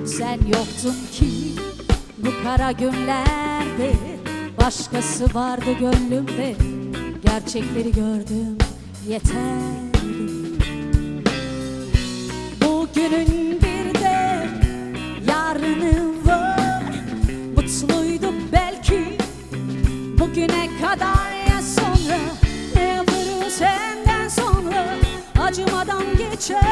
Sen yoktun ki bu kara günlerde Başkası vardı gönlümde. Gerçekleri gördüm yeterli. Bugünün bir de yarını var. Mutluyduk belki Bugüne kadar ya sonra. Ne yaparım senden sonra? Acımadan geçer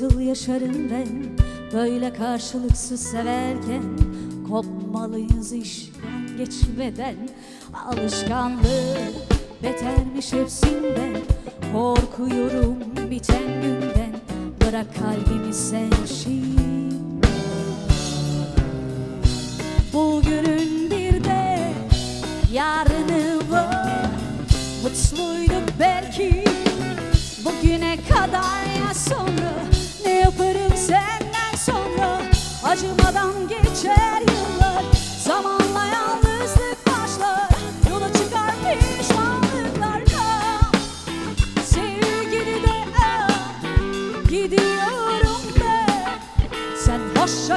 nasıl yaşarım ben? Böyle karşılıksız severken Kopmalıyız iş geçmeden. Alışkanlık betermiş hepsinden. Korkuyorum biten günden. Bırak kalbimi sen şimdi Bugünün bir de yarını var. Mutluyduk belki Bugüne kadar ya